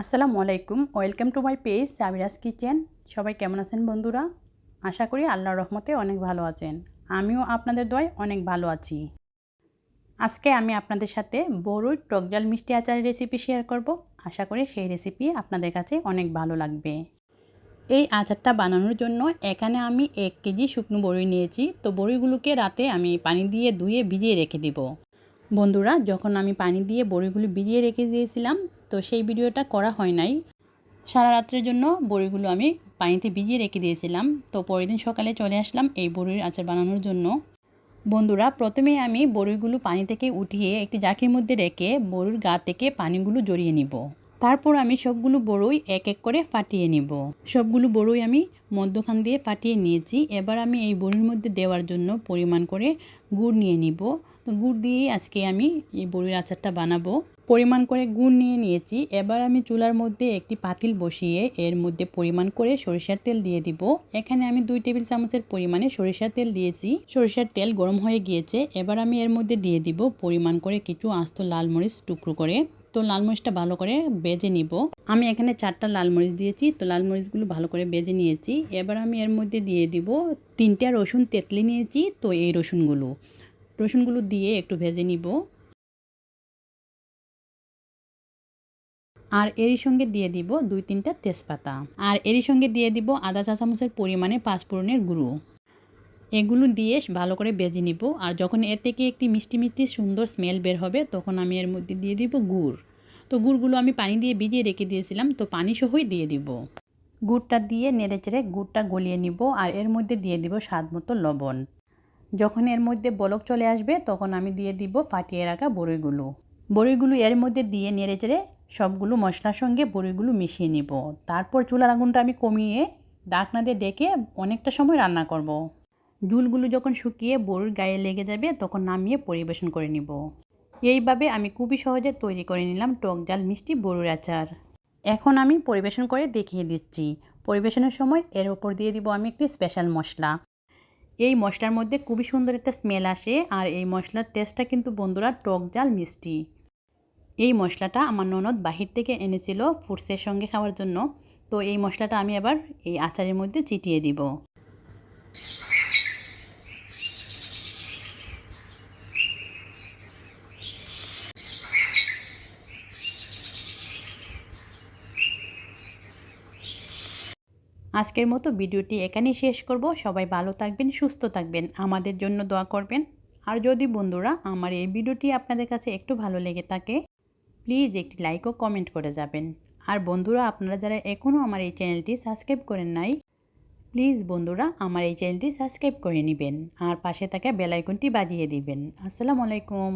আসসালামু আলাইকুম, welcome to my page Sabira's kitchen. সবাই কেমন আছেন বন্ধুরা? আশা করি আল্লাহর রহমতে অনেক ভালো আছেন। আমিও আপনাদের দয় অনেক ভালো আছি। আজকে আমি আপনাদের সাথে বড়ই টকজাল মিষ্টি আচারের রেসিপি শেয়ার করব। আশা করি সেই রেসিপি আপনাদের কাছে অনেক ভালো লাগবে। এই আচারটা বানানোর জন্য এখানে আমি এক কেজি শুকনো বড়ি নিয়েছি। তো বড়িগুলোকে রাতে আমি পানি দিয়ে ধুয়ে ভিজিয়ে রেখে দিব। বন্ধুরা, যখন আমি পানি দিয়ে বড়িগুলো ভিজিয়ে রেখে দিয়েছিলাম তো সেই ভিডিওটা করা হয় নাই। সারা রাত্রের জন্য বড়িগুলো আমি পানিতে ভিজিয়ে রেখে দিয়েছিলাম। তো পরের দিন সকালে চলে আসলাম এই বড়ির আচার বানানোর জন্য। বন্ধুরা প্রথমে আমি বড়িগুলো পানি থেকে উঠিয়ে একটি জাকির মধ্যে রেখে বড়ির গা থেকে পানিগুলো জড়িয়ে নিব। তারপর আমি সবগুলো বড়ই এক এক করে ফাটিয়ে নিব। সবগুলো বড়ই আমি মধ্যখান দিয়ে ফাটিয়ে নিয়েছি। এবার আমি এই বড়ির মধ্যে দেওয়ার জন্য পরিমাণ করে গুড় নিয়ে নিব। তো গুড় দিয়েই আজকে আমি এই বড়ির আচারটা বানাবো। পরিমাণ করে গুড় নিয়ে নিয়েছি। এবার আমি চুলার মধ্যে একটি পাতিল বসিয়ে এর মধ্যে পরিমাণ করে সরিষার তেল দিয়ে দিব। এখানে আমি দুই টেবিল চামচের পরিমাণে সরিষার তেল দিয়েছি। সরিষার তেল গরম হয়ে গিয়েছে। এবার আমি এর মধ্যে দিয়ে দিব পরিমাণ করে কিছু আস্ত লাল মরিচ টুকরো করে। তো লাল মরিচটা ভালো করে বেজে নিব। আমি এখানে চারটা লাল মরিচ দিয়েছি। তো লাল মরিচগুলো ভালো করে বেজে নিয়েছি। এবার আমি এর মধ্যে দিয়ে দিব তিনটা রসুন তেতলি নিয়েছি। তো এই রসুনগুলো। রসুনগুলো দিয়ে একটু ভেজে নিব। আর এরই সঙ্গে দিয়ে দিব দুই তিনটা তেজপাতা। আর এরই সঙ্গে দিয়ে দিব আদা চা চামচের পরিমাণে পাঁচফোড়নের গুঁড়ো। এগুলো দিয়ে ভালো করে বেজে নিব। আর যখন এর থেকে একটি মিষ্টি মিষ্টি সুন্দর স্মেল বের হবে, তখন আমি এর মধ্যে দিয়ে দিব গুড়। তো গুড়গুলো আমি পানি দিয়ে ভিজিয়ে রেখে দিয়েছিলাম, তো পানি সহই দিয়ে দিব। গুড়টা দিয়ে নেড়ে চেড়ে গুড়টা গলিয়ে নিব আর এর মধ্যে দিয়ে দিব স্বাদ মতো লবণ। যখন এর মধ্যে বলক চলে আসবে, তখন আমি দিয়ে দিব ফাটিয়ে রাখা বড়িগুলো। বড়িগুলো এর মধ্যে দিয়ে নেড়ে চেড়ে সবগুলো মশলার সঙ্গে বড়িগুলো মিশিয়ে নিব। তারপর চুলার আগুনটা আমি কমিয়ে ডাকনা দিয়ে ডেকে অনেকটা সময় রান্না করব। ঝুলগুলো যখন শুকিয়ে বড়ির গায়ে লেগে যাবে তখন নামিয়ে পরিবেশন করে নিব। এইভাবে আমি খুবই সহজে তৈরি করে নিলাম টক জাল মিষ্টি বড়ির আচার। এখন আমি পরিবেশন করে দেখিয়ে দিচ্ছি। পরিবেশনের সময় এর ওপর দিয়ে দিব আমি একটি স্পেশাল মশলা। এই মশলার মধ্যে খুবই সুন্দর একটা স্মেল আসে আর এই মশলার টেস্টটা কিন্তু বন্ধুরা টক জাল মিষ্টি। এই মশলাটা আমার ননদ বাহির থেকে এনেছিল ফুডসের সঙ্গে খাওয়ার জন্য। তো এই মশলাটা আমি আবার এই আচারের মধ্যে চিটিয়ে দিব। আজকের মতো ভিডিওটি এখানেই শেষ করব। সবাই ভালো থাকবেন, সুস্থ থাকবেন। আমাদের জন্য দোয়া করবেন। আর যদি বন্ধুরা আমার এই ভিডিওটি আপনাদের কাছে একটু ভালো লেগে থাকে প্লিজ একটি লাইক ও কমেন্ট করে যাবেন। আর বন্ধুরা, আপনারা যারা এখনও আমার এই চ্যানেলটি সাবস্ক্রাইব করেন নাই প্লিজ বন্ধুরা, আমার এই চ্যানেলটি সাবস্ক্রাইব করে নেবেন। আর পাশে থাকা বেলাইকনটি বাজিয়ে দিবেন। আসসালামু আলাইকুম।